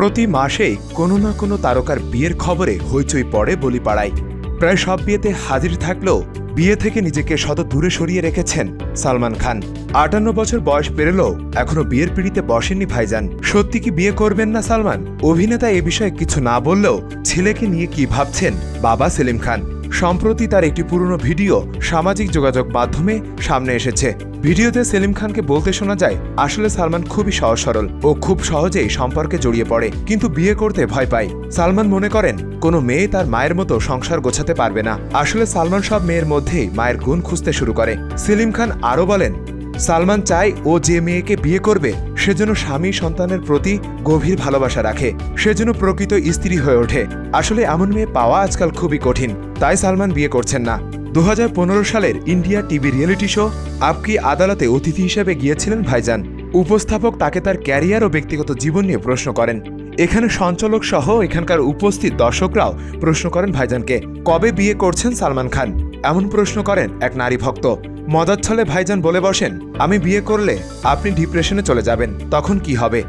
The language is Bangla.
প্রতি মাসেই কোনো না কোনো তারকার বিয়ের খবরে হইচই পড়ে বলিপাড়ায়। প্রায় সব বিয়েতে হাজির থাকলেও বিয়ে থেকে নিজেকে শত দূরে সরিয়ে রেখেছেন সালমান খান। আটান্ন বছর বয়স পেরেলেও এখনও বিয়ের পিড়িতে বসেননি ভাইজান। সত্যি কি বিয়ে করবেন না সালমান? অভিনেতা এ বিষয়ে কিছু না বললেও ছেলেকে নিয়ে কি ভাবছেন বাবা সেলিম খান? সম্প্রতি তার একটি পুরনো ভিডিও সামাজিক যোগাযোগ মাধ্যমে সামনে এসেছে। ভিডিওতে সেলিম খানকে বলতে শোনা যায়, আসলে সালমান খুবই সহজ সরল ও খুব সহজেই সম্পর্কে জড়িয়ে পড়ে, কিন্তু বিয়ে করতে ভয় পায়। সালমান মনে করেন, কোনো মেয়ে তার মায়ের মতো সংসার গোছাতে পারবে না। আসলে সালমান সব মেয়ের মধ্যেই মায়ের গুণ খুঁজতে শুরু করে। সেলিম খান আরও বলেন সালমান চায় ও যে মেয়েকে বিয়ে করবে সেজন্য স্বামী সন্তানের প্রতি গভীর ভালোবাসা রাখে সেজন্য প্রকৃত স্ত্রী হয়ে ওঠে। আসলে এমন মেয়ে পাওয়া আজকাল খুবই কঠিন, তাই সালমান বিয়ে করছেন না। দু হাজার পনেরো সালের India TV reality show, Aapki আদালতে অতিথি হিসেবে গিয়েছিলেন ভাইজান। উপস্থাপক তাকে তার ক্যারিয়ার ও ব্যক্তিগত জীবন নিয়ে প্রশ্ন করেন। এখানে সঞ্চালক সহ এখানকার উপস্থিত দর্শকরাও প্রশ্ন করেন ভাইজানকে, কবে বিয়ে করছেন সালমান খান? এমন প্রশ্ন করেন এক নারী ভক্ত। মদাচ্ছলে ছলে ভাইজান বলে বসেন, আমি বিয়ে করলে আপনি ডিপ্রেশনে চলে যাবেন, তখন কি হবে?